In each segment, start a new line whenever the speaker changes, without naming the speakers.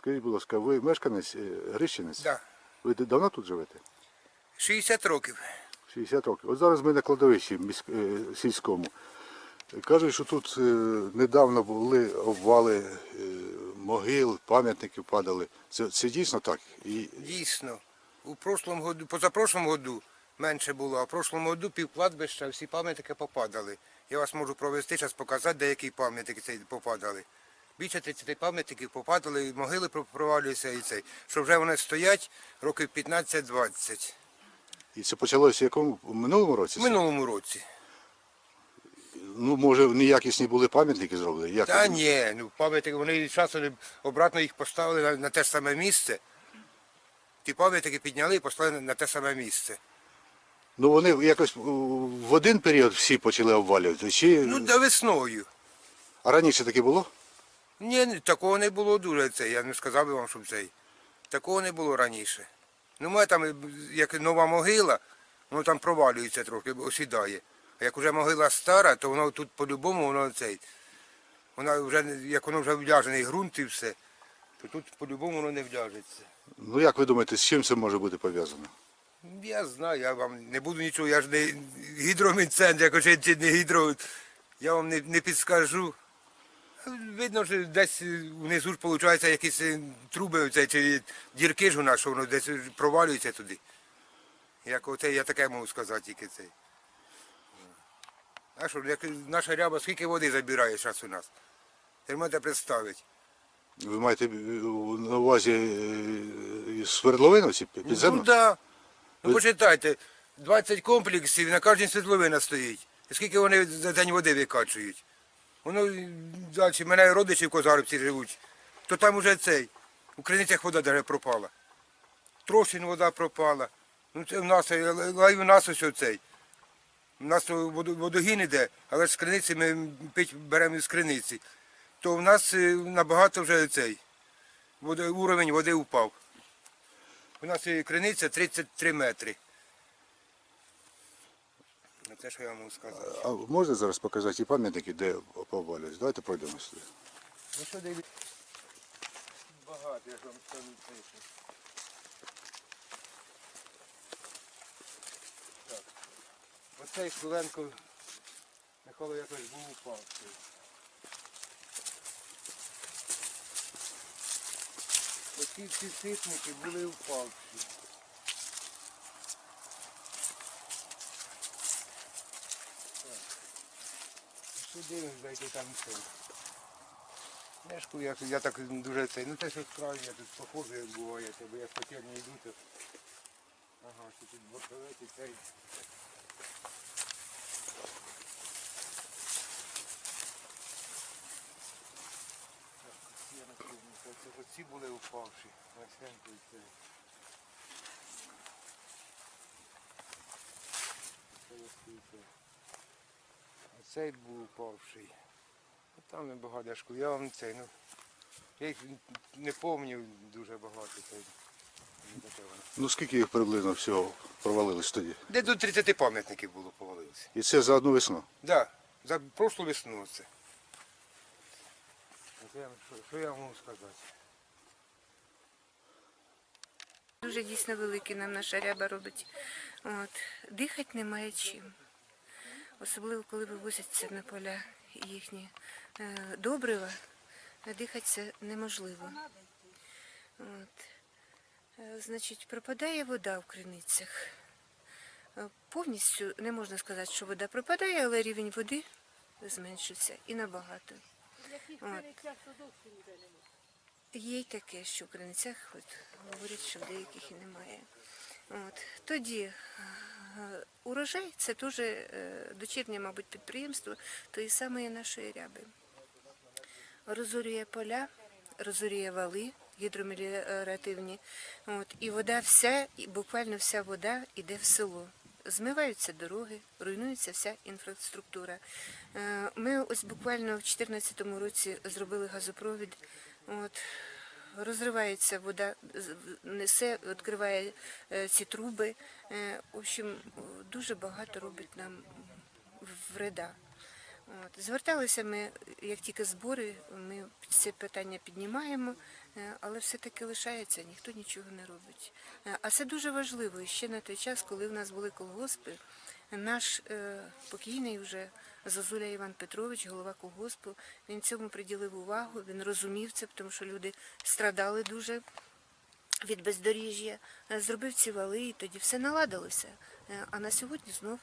Скажіть, будь ласка, ви мешканець е, Грищинець?
Да.
Ви давно тут живете?
60 років.
60 років. От зараз ми на кладовищі е, сільському. Кажуть, що тут е, недавно були обвали могил, пам'ятники падали. Це, це дійсно так? І
Дійсно. У прошлому году, позапрошлому году менше було, а в прошлому году пів кладбища всі пам'ятники попадали. Я вас можу провести, зараз показати, деякі пам'ятники попадали. Більше 30 пам'ятників попадали, і могили провалюються і цей. Що вже вони стоять років 15-20.
І це почалося в якому в минулому році?
В минулому році.
Ну, може, неякісні були пам'ятники зроблені? Як
Та ні, ну пам'ятники, вони часом обратно їх поставили на, на те саме місце. Ті пам'ятники підняли і поставили на те саме місце.
Ну вони якось в один період всі почали обвалювати. Чи
Ну, да весною.
а раніше таке було?
Ні, такого не було дуже це. Я не сказав би вам, щоб цей. Такого не було раніше. Ну, ми там, як нова могила, воно там провалюється трохи, осідає. А як вже могила стара, то воно тут по-любому воно цей. Вона вже, як воно вже вляжений ґрунт і все, то тут по-любому воно не вляжеться.
Ну як ви думаєте, з чим це може бути пов'язано?
Я знаю, я вам не буду нічого, я ж не гідромінцентр, як чи не гідро, я вам не, не підскажу. Видно, що десь внизу ж виходить якісь е, труби оце, чи дірки ж у нас, що воно десь провалюється туди. Як оце, я таке можу сказати тільки цей. А що, як наша ряба, скільки води забирає зараз у нас? Ти можете представити.
Ви маєте е, на увазі е, свердловину ці
Ну
підземну?
да. Ну
Ви-
почитайте, 20 комплексів, на кожній світловина стоїть. І скільки вони за день води викачують. Воно далі, мене родичі в Козарівці живуть, то там уже цей. У криницях вода навіть пропала. Трошин вода пропала. Ну це в нас, а у нас ось оцей. У нас водогін іде, але ж з криниці ми пить беремо з криниці. То в нас е, набагато вже цей. води- Уровень води впав. У нас криниця 33 метри. Це що я можу сказати.
А можна зараз показати ті пам'ятники, де повалюють? Давайте пройдемо сюди.
Ну що дивіться? Багато, я ж вам скажу пишу. Так. Оцей Хвиленко Михайло якось був упавший. Оці всі ситники були впавші. Сюди зайти там все. Мешку, я, я так дуже цей, ну те, що краю, я тут походжу, як буває, бо я спокійно йду, то... Ага, що тут боковець і цей. Я це, оці були упавші, Васенко і цей. Це і цей. Був упавший. Ну, Там небагато школ. Я вам цей, ну. Я їх не пам'ятаю дуже багато. Цей.
Ну скільки їх приблизно всього провалилось тоді?
Де до 30 пам'ятників було повалилося.
І це за одну весну.
Так, да, за прошлу весну це. Оце я Що, що я можу сказати?
Дуже дійсно великий нам наша ряба робить. От. Дихати немає чим. Особливо, коли вивозяться на поля їхні е, добрива, а дихати це неможливо. От. Е, Значить, пропадає вода в криницях. Е, Повністю не можна сказати, що вода пропадає, але рівень води зменшився і набагато. Є й таке, що в Креницях от, говорять, що в деяких і немає. От. Тоді е, урожай це теж е, дочірнє, мабуть, підприємство тої самої нашої ряби. Розорює поля, розорює вали гідромеліоративні. От, і вода вся, і буквально вся вода йде в село. Змиваються дороги, руйнується вся інфраструктура. Е, Ми ось буквально в 2014 році зробили газопровід. От, розривається вода, несе, відкриває е, ці труби. Е, В общем, дуже багато робить нам вреда. От. Зверталися ми, як тільки збори, ми це питання піднімаємо Е, Але все-таки лишається, ніхто нічого не робить. А це дуже важливо. Ще на той час, коли в нас були колгоспи, наш покійний вже Зозуля Іван Петрович, голова колгоспу, він цьому приділив увагу, він розумів це, тому що люди страдали дуже від бездоріжжя, е, зробив ці вали, і тоді все наладилося. Е, А на сьогодні знову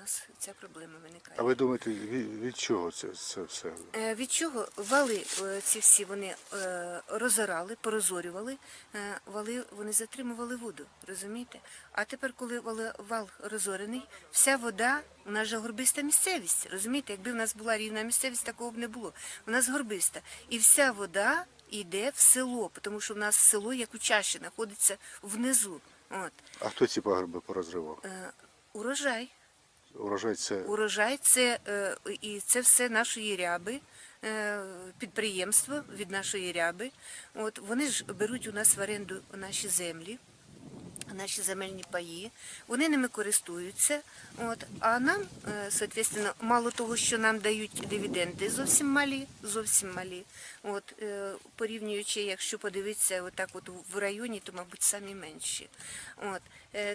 нас ця проблема виникає.
А ви думаєте, від, від чого це, це все?
Е, Від чого вали е, ці всі вони е, розорали, порозорювали, е, вали вони затримували воду, розумієте? А тепер, коли вали- вал розорений, вся вода, у нас же горбиста місцевість, розумієте? Якби в нас була рівна місцевість, такого б не було. У нас горбиста. І вся вода йде в село, тому що в нас село, як у чаші, знаходиться внизу. От.
А хто ці пагорби порозривав?
Е, Урожай.
Урожай це
Урожай це е, і це все нашої ряби, е, підприємство від нашої ряби. От вони ж беруть у нас в оренду наші землі, наші земельні паї. Вони ними користуються. От а нам, е, соответственно, мало того, що нам дають дивіденди, зовсім малі, зовсім малі. От порівнюючи, якщо подивитися, отак, от в районі, то мабуть самі менші. От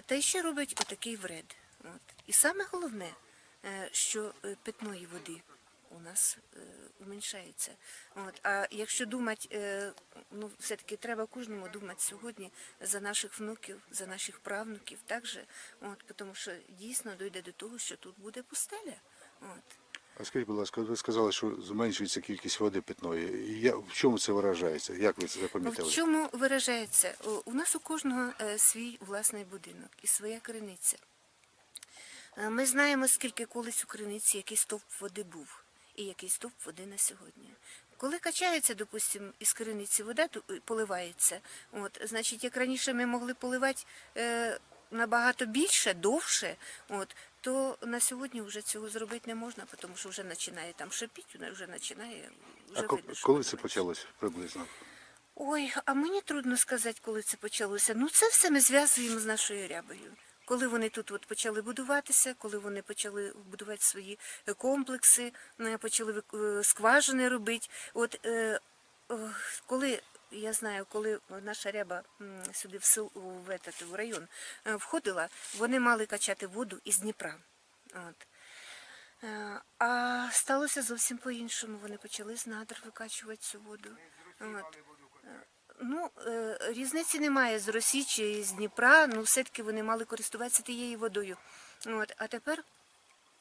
та ще робить отакий вред. От. І саме головне, е, що е, питної води у нас е, уменьшається. От. А якщо думати, ну все-таки треба кожному думати сьогодні за наших внуків, за наших правнуків, так же, от, тому що дійсно дійде до того, що тут буде пустеля. От.
А скажіть, будь ласка, ви сказали, що зменшується кількість води питної. Я, в чому це виражається? Як ви це запам'ятали?
В чому виражається? У нас у кожного свій власний будинок і своя криниця. Е, Ми знаємо, скільки колись у криниці який стовп води був і який стовп води на сьогодні. Коли качається, допустимо, із криниці вода ту- е, поливається, от, значить, як раніше ми могли поливати е, набагато більше, довше, от, то на сьогодні вже цього зробити не можна, тому що вже починає там шипіти, вже починає. Вже
А
видно,
коли це почалося приблизно?
Ой, а мені трудно сказати, коли це почалося. Ну, це все ми зв'язуємо з нашою рябою. Коли вони тут от почали будуватися, коли вони почали будувати свої е, комплекси, е, почали е, скважини робити. От коли я знаю, коли наша ряба сюди в сел в, этот, в район входила, вони мали качати воду із Дніпра. От. А сталося зовсім по-іншому. Вони почали з надр викачувати цю воду. От. Ну, е, різниці немає з Росії чи з Дніпра, ну все-таки вони мали користуватися тією водою. От. А тепер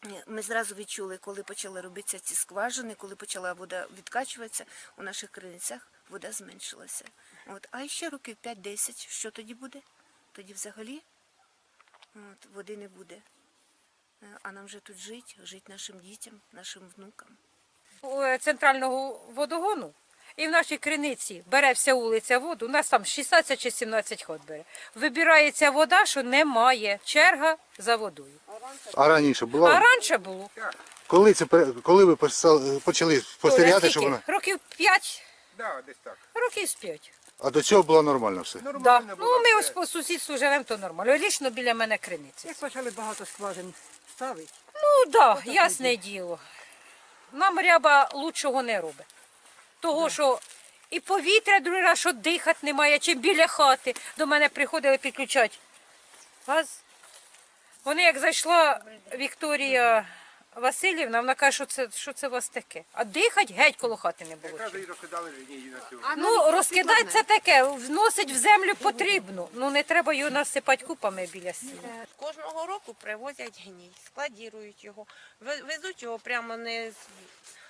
е, ми зразу відчули, коли почали робитися ці скважини, коли почала вода відкачуватися, у наших криницях вода зменшилася. От. А ще років 5-10, що тоді буде? Тоді взагалі от, води не буде. Е, А нам же тут жити, жити нашим дітям, нашим внукам.
центрального водогону. І в нашій криниці бере вся вулиця воду, у нас там 16 чи 17 ход бере. Вибирається вода, що немає. Черга за водою.
А раніше була?
А раніше було.
Коли, це, коли ви почали спостерігати, що
скільки?
вона...
Років 5,
Да, десь так.
років з 5.
А до цього було нормально все?
Да.
Нормально було.
Ну, ми ось по сусідству живемо, то нормально. Лічно біля мене криниця.
Як почали багато скважин ставити,
Ну так, да, ясне діло. Нам ряба лучшого не робить. Того, що і повітря другий раз, що дихати немає, чим біля хати. До мене приходили підключати газ. Вони як зайшла Вікторія Васильівна, вона каже, що це, що це у вас таке. А дихати геть коло хати не було.
Каже, розкидали на.
Ну, розкидати це таке, вносить в землю потрібно. Ну не треба його насипати купами біля сіна.
Кожного року привозять гній, складірують його, везуть його прямо не з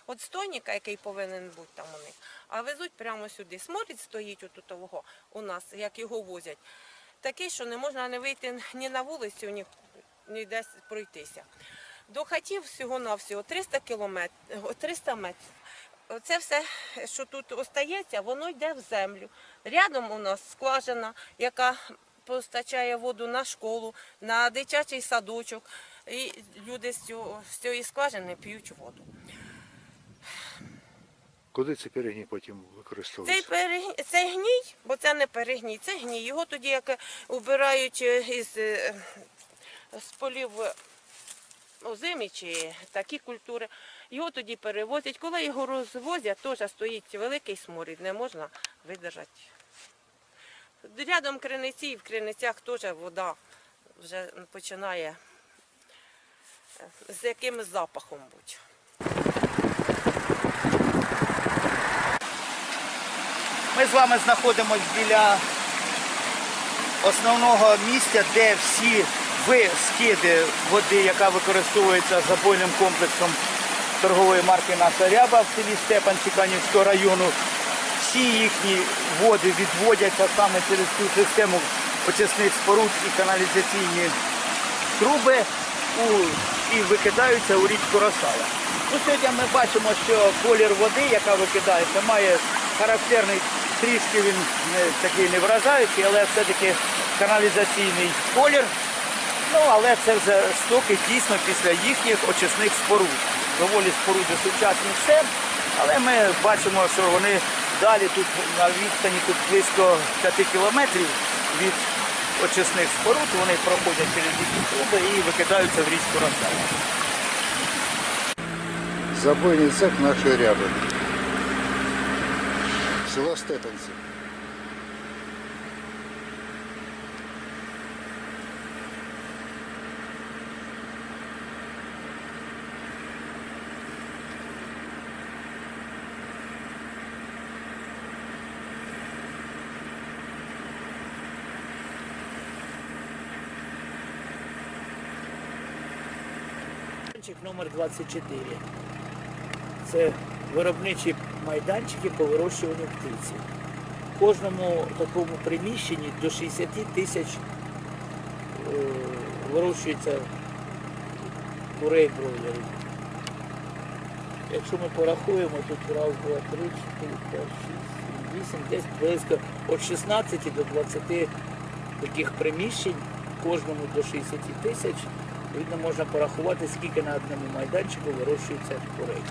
отстойника, який повинен бути там у них, а везуть прямо сюди. Сморід стоїть отут того у нас, як його возять. Такий, що не можна не вийти ні на вулицю, ні, десь пройтися. До хатів всього-навсього 300 кілометрів, 300 метрів. Це все, що тут остається, воно йде в землю. Рядом у нас скважина, яка постачає воду на школу, на дитячий садочок. І люди з цієї скважини п'ють воду.
Куди ці перегні потім
Цей,
використовуються?
перегній, цей гній, бо це не перегній, це гній. Його тоді як убирають е, із е, з полів е, озимі чи такі культури. Його тоді перевозять. Коли його розвозять, теж стоїть великий сморід, не можна видержати. Рядом криниці, і в криницях теж вода вже починає е, з якимось запахом бути.
Ми з вами знаходимося біля основного місця, де всі скиди води, яка використовується забойним комплексом торгової марки Наша Ряба в селі Степанці Канівського району. Всі їхні води відводяться саме через цю систему очисних споруд і каналізаційні труби у, і викидаються у річку Росала. Ну, сьогодні ми бачимо, що колір води, яка викидається, має характерний, трішки він такий не вражаючий, але все-таки каналізаційний колір. Ну, але це вже стоки дійсно після їхніх очисних споруд. Доволі споруди сучасні все, але ми бачимо, що вони далі тут на відстані тут близько 5 кілометрів від очисних споруд, вони проходять через їхні труби і викидаються в річку Росала.
Забойний цех нашої ряби. Село.
Майданчик номер 24. Це виробничі майданчики по вирощуванню птиці. В кожному такому приміщенні до 60 тисяч е, вирощується курей бройлерів. Якщо ми порахуємо, тут раз, два, три, чотири, п'ять, шість, вісім, десь близько від 16 до 20 таких приміщень, кожному до 60 тисяч. Видно, можна порахувати, скільки на одному майданчику вирощується курей.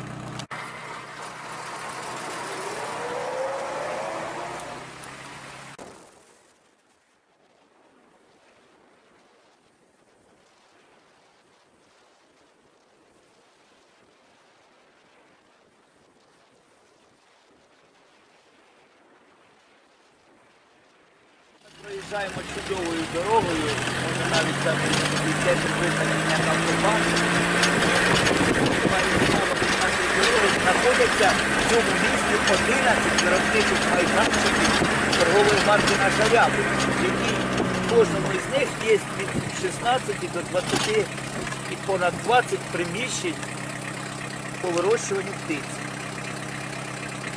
Проїжджаємо чудовою дорогою, може навіть там йде визнання автобан. нашої дороги знаходяться в цьому місті 11 виробничих майданчиків торгової марки «Наша ряба», які в кожному із них є від 16 до 20 і понад 20 приміщень по вирощуванню птиці.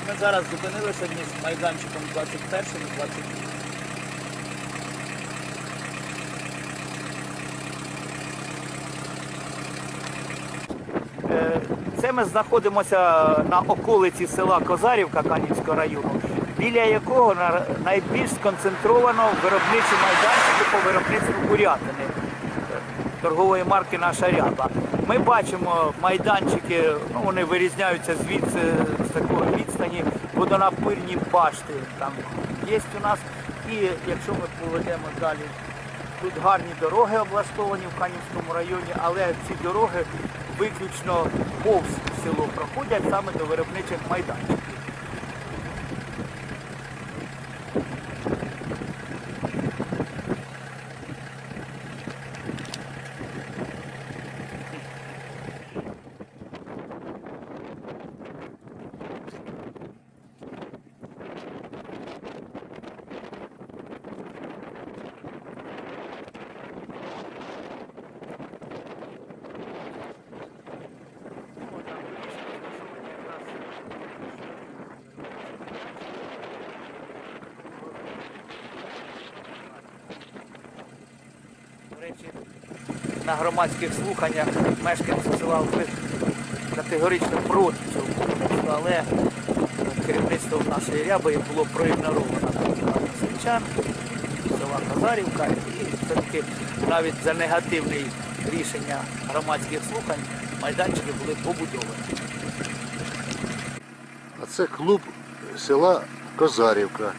Ми зараз зупинилися між майданчиком 21 і 22. Е, Це ми знаходимося на околиці села Козарівка Канівського району, біля якого найбільш сконцентровано виробничі майданчики по виробництву курятини е, торгової марки Наша ряба. Ми бачимо майданчики, ну вони вирізняються звідси з такої відстані, водонапирні башти там є у нас. І якщо ми поведемо далі Тут гарні дороги облаштовані в Канівському районі, але ці дороги виключно повз село проходять саме до виробничих майданчиків. До речі, на громадських слуханнях мешканці села були категорично проти цього будівництва, але керівництво нашої ряби було проігноровано сельчан села Казарівка і все-таки навіть за негативне рішення громадських слухань майданчики були побудовані.
А це клуб села Козарівка.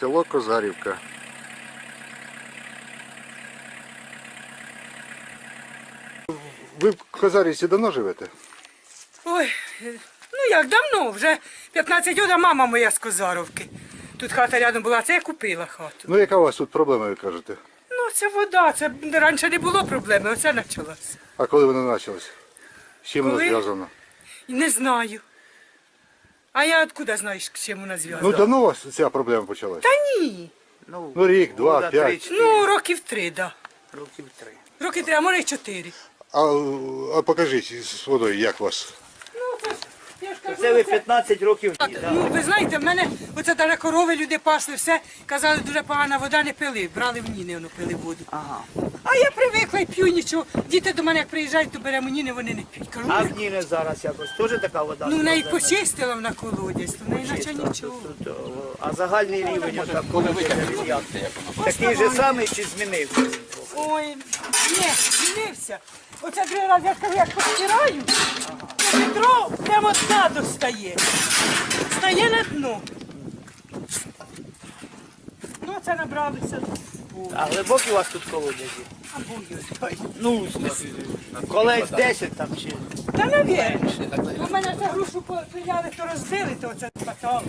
Село Козарівка. Ви в Козарівці давно живете?
Ой, ну як давно, вже 15 років, мама моя з Козаровки. Тут хата рядом була, це я купила хату.
Ну яка у вас тут проблема, ви кажете?
Ну, це вода, це раніше не було проблеми, оце почалось.
А коли вона почалась? З чим вона
Коли?
зв'язана?
Не знаю. А я откуда знаю, з чему вона зв'язана?
Ну давно у вас ця проблема почалась?
Та ні.
Ну,
Ну рік, два,
года
п'ять.
Ну, років три, так. Да.
років три.
Роки три, а може й чотири.
А, а покажіть з водою, як вас?
Ну, це ж, я ж кажу,
Це ви 15 років.
Так, ну ви знаєте, в мене оце навіть корови люди пасли, все казали, дуже погана вода не пили, брали в ніни, воно пили воду.
Ага.
А я привикла і п'ю нічого. Діти до мене як приїжджають, то беремо ніни, вони не п'ють. Кажу,
А
«Ну,
в Ніни зараз якось теж така вода?
ну в неї
складена?
почистила вона колодязь, то в неї наче
Чисто.
нічого.
Тут, тут, о, А загальний рівень отак, коли як? Такий же самий чи змінився?
Ой, ні, змінився. Оце другий раз я кажу, як постираю, відро прямо дна достає. Стає Стає на дно. Ну, це набралися.
А глибокі у вас тут колодязі?
А бою.
Ну, колець 10 там чи.
Та навірно. У мене за грушу прияли, то розбили, то оце спатало.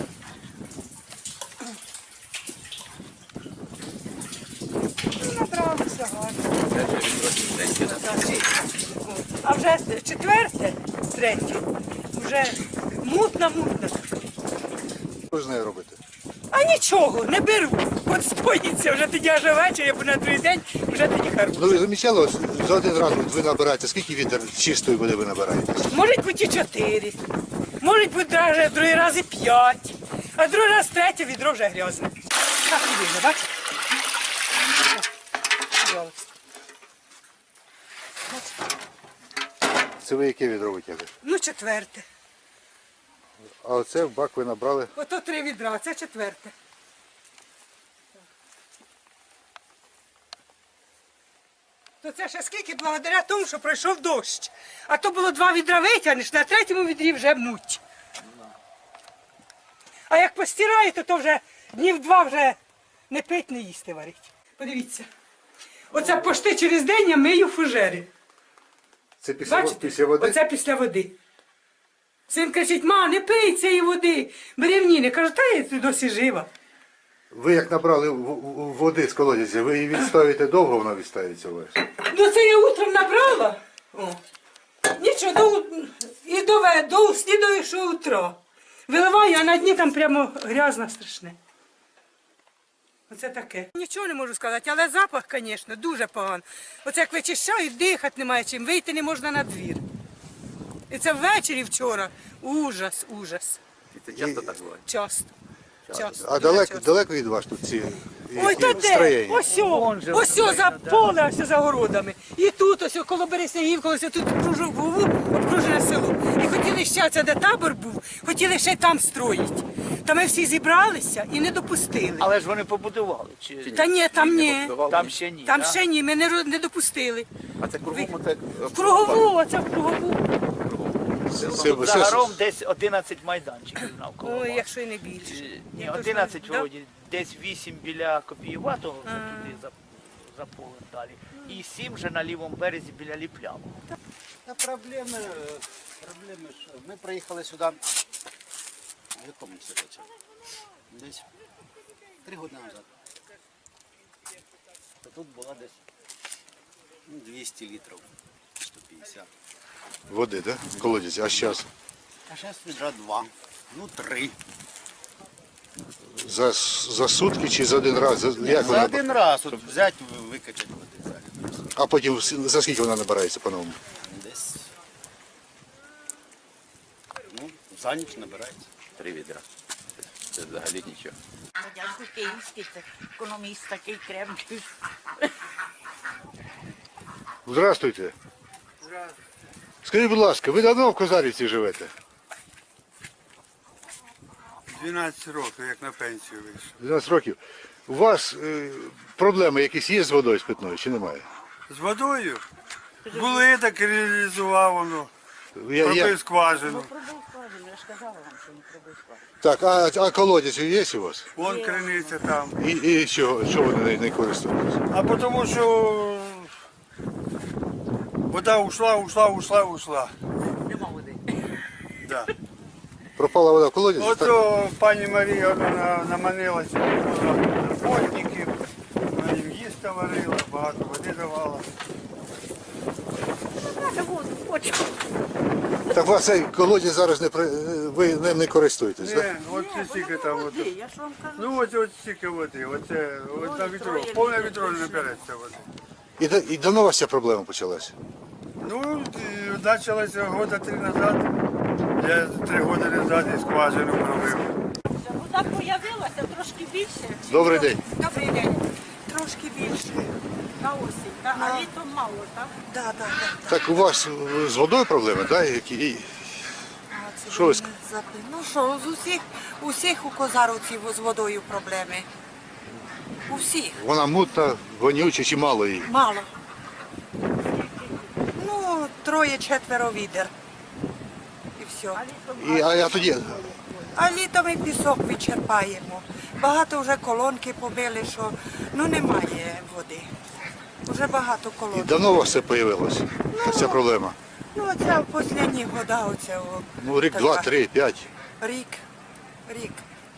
Ну, набралися гарно. А вже четверте, третє, вже мутна, мутна.
Що з нею робите?
А нічого, не беру. От споїться вже тоді аж ввечері, або на другий день, вже тоді хорошо.
Ну ви замічали, ось за один раз от ви набираєте, скільки вітер чистої води ви набираєте?
Може бути і чотири, може бути другий раз і п'ять, а другий раз третє відро вже грязне. Так бачите? О, пожалуйста.
Це ви яке відро витягли?
Ну, четверте.
А оце в бак ви набрали.
Ото три відра, а це четверте. То це ще скільки благодаря тому, що пройшов дощ. А то було два відра витягнеш, на третьому відрі вже муть. А як постираєте, то вже днів два вже не пить, не їсти варить. Подивіться. Оце пошти через день я мию фужери.
Це після,
Бачите?
після води?
Оце після води. Син кричить, ма, не пий цієї води. Бери в ніни. Кажу, та я досі жива.
Ви як набрали в- в- води з колодязя, ви її відставите довго, вона відставиться у вас?
Ну це я утром набрала. О. Нічого, до, у- і до, ве- до слідуючого утра. Виливаю, а на дні там прямо грязно страшне. Оце таке. Нічого не можу сказати, але запах, звісно, дуже поганий. Оце як вичищають, дихати немає чим, вийти не можна на двір. І це ввечері вчора. Ужас, ужас.
Це часто
так буває? Часто. Часто.
А далеко,
часто.
далеко від вас тут ці
Ой, та де?
строєння?
Ось
Вон же
ось за
да.
поле, ось за городами. І тут, ось коло Бересягів, коло ось тут кружок Вову, обкружене село. І хотіли ще, це де табор був, хотіли ще й там строїть. Та ми всі зібралися і не допустили.
Але ж вони побудували. Чи...
Та ні, там ні.
Там ще ні.
Там
да?
ще ні, ми не, ро- не допустили.
А це кругом оце
В кругову, оце в кругову.
Загаром десь 11 майданчиків навколо.
Ой,
вас.
якщо й не більше.
Чи- Ні,
Я точно-
11
Да?
вроді, десь 8 біля Копіюватого, вже туди за, за полем далі. І 7 вже на лівому березі біля Ліплява.
Та проблеми, е, проблеми, що ми приїхали сюди в якому це році? Десь три роки назад. То тут було десь ну, 200 літрів, 150.
води, да? Колодязь, а зараз?
А зараз відра два, ну три.
За, за сутки чи за один раз? За, як
За
вона?
один раз от взяти, викачати води.
А потім за скільки вона набирається по-новому?
Десь. Ну, за ніч набирається.
Три відра. Це взагалі нічого.
Дякую, київський це економіст такий кремний.
Здравствуйте. Скажіть, будь ласка, ви давно в Козарівці живете?
12 років, як на пенсію вийшов.
12 років. У вас е, проблеми якісь є з водою з питною чи немає?
З водою? Були, так реалізував воно.
Я,
Пробив
я,
скважину.
Я ж казала вам, що не треба складати.
Так, а, а колодязь є у вас?
Вон криниця там.
І, і що, що ви не, не?
А тому що вода ушла, ушла, ушла, ушла.
Нема води.
Да.
Пропала вода в колодязі? так?
Ото пані Марія вона наманилася роботників, вона їм їсти варила, багато води давала.
Так у вас цей колодязь зараз не при- ви ним не користуєтесь, так?
Не, от стільки там. От,
Води, я ж вам кажу.
ну ось от стільки води, оце от на відро, повне відро не набереться води.
І, да- і давно у вас ця проблема почалася?
Ну, почалося года три назад. Я три роки назад і скважину пробив.
Вода появилася трошки більше.
Добрий день.
Добрий день. Трошки більше. На осінь, та, а літом мало, так?
Да, да, да.
Так у вас е, з водою проблеми, так? Які?
А, це
Що ви ск-
мене запи- Ну що, з усіх, усіх у Козаровців з водою проблеми. У всіх.
Вона мутна, вонюча чи мало її?
Мало. Ну, троє-четверо відер. І все.
І, а я тоді,
А літом і пісок відчерпаємо. Багато вже колонки побили, що ну немає води. Уже багато
і
колонок.
давно у вас це з'явилося, ця проблема?
Ну, оця в останні года, оце о,
Ну, рік,
така.
два, три, п'ять.
Рік, рік,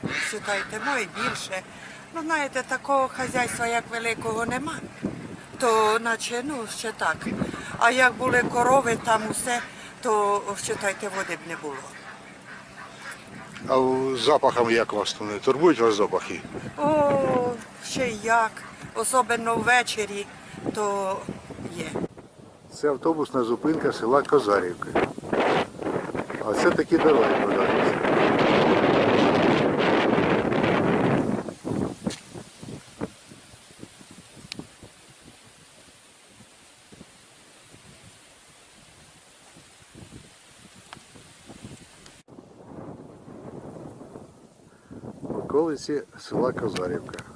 вважайте, ну і більше. Ну, знаєте, такого хазяйства, як великого, нема. То наче, ну, ще так. А як були корови, там усе, то вважайте, води б не було.
А у- з запахом як вас не турбують вас запахи?
О, ще як. Особливо ввечері, то є.
Це автобусна зупинка села Козарівка. А це такі дороги подаються. Околиці села Козарівка.